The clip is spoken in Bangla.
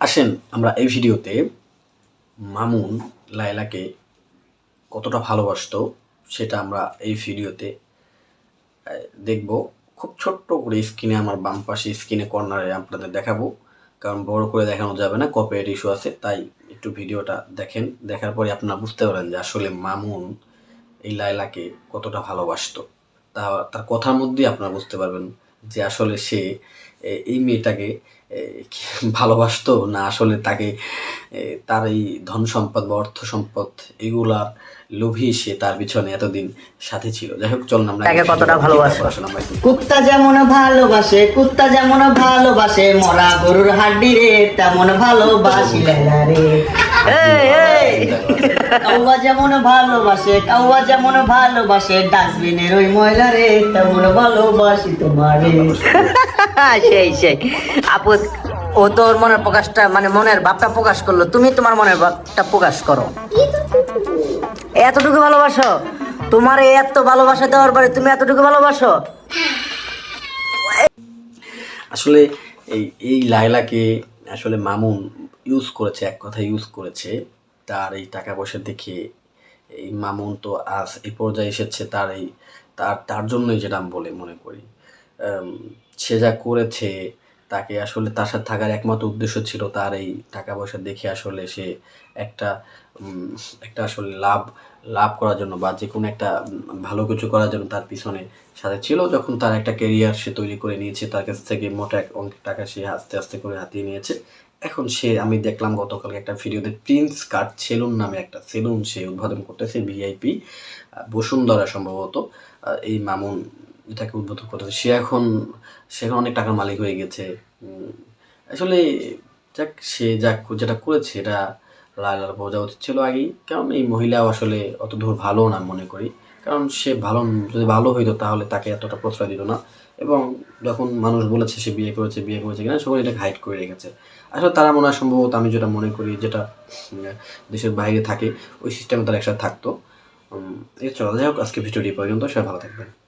আসেন আমরা এই ভিডিওতে মামুন লায়লাকে কতটা ভালোবাসতো সেটা আমরা এই ভিডিওতে দেখব। খুব ছোট্ট করে স্ক্রিনে আমার বাম পাশে স্ক্রিনে কর্নারে আপনাদের দেখাবো, কারণ বড় করে দেখানো যাবে না কপিরাইট ইস্যু আছে, তাই একটু ভিডিওটা দেখেন। দেখার পরে আপনারা বুঝতে পারেন যে আসলে মামুন এই লায়লাকে কতটা ভালোবাসতো। তা, তার কথার মধ্যেই আপনারা বুঝতে পারবেন যে আসলে সে এই মেয়েটাকে ভালোবাসতো না আসলে তাকে তার এই ধন সম্পদ বা অর্থ সম্পদ এগুলার লোভী সে তার পিছনে এতদিন সাথে ছিল। যাই হোক চলুন আমরা তাকে কতটা কুত্তা যেমন ভালোবাসে কুত্তা যেমন ভালোবাসে মরা গরুর হাড্ডি রে তেমন ভালোবাসি রে। কাউয়া যেমন ভালোবাসে কাউয়া যেমন ভালোবাসে ডাস্টবিনের ওই ময়লা রে তেমন ভালোবাসি তোমারে। সেই সেই। আপু ও তোর মনের প্রকাশটা মানে মনের ভাবটা প্রকাশ করল। তুমি তোমার মনের ভাবটা প্রকাশ করো। এতটুকু ভালোবাসো? তোমার এত ভালোবাসা দেওয়ার পরে তুমি এতটুকু ভালোবাসো? আসলে এই এই লায়লাকে আসলে মামুন ইউজ করেছে, এক কথা ইউজ করেছে, তার এই টাকা পয়সা দেখে এই মামুন তো আজ এই পর্যায়ে এসেছে, তার এই, তার তার জন্যই যেটা আমি বলে মনে করি। সে যা করেছে, তাকে আসলে তার সাথে থাকার একমাত্র উদ্দেশ্য ছিল তার এই টাকা পয়সা দেখে আসলে সে একটা একটা আসলে লাভ লাভ করার জন্য বা যে কোনো একটা ভালো কিছু করার জন্য তার পিছনে সাথে ছিল যখন তার একটা ক্যারিয়ার সে তৈরি করে নিয়েছে, তার কাছ থেকে মোটা এক অঙ্কের টাকা সে আস্তে আস্তে করে হাতিয়ে নিয়েছে। এখন সে, আমি দেখলাম গতকালকে একটা ভিডিওতে প্রিন্স কাট সেলুন নামে একটা সেলুন সে উদ্বোধন করতেছে ভিআইপি বসুন্ধরা সম্ভবত। এই মামুন এটাকে উদ্বোধন করতেছে। সে এখন সে এখন অনেক টাকার মালিক হয়ে গেছে। আসলে যাক, সে যাক, যেটা করেছে, এটা লালার বোঝা উচিত ছিল আগেই। কারণ এই মহিলা আসলে অত দূর ভালো না মনে করি। কারণ সে ভালো, যদি ভালো হইতো তাহলে তাকে এতটা প্রশ্রয় দিত না। এবং যখন মানুষ বলেছে সে বিয়ে করেছে বিয়ে করেছে কিনা, সবাই এটাকে হাইড করে রেখেছে। আসলে তারা মনে হয় সম্ভবত আমি যেটা মনে করি, যেটা দেশের বাইরে থাকে, ওই সিস্টেমে তারা একসাথে থাকতো। এই যাই হোক আজকে ভিডিওটি পর্যন্ত। সবাই ভালো থাকবেন।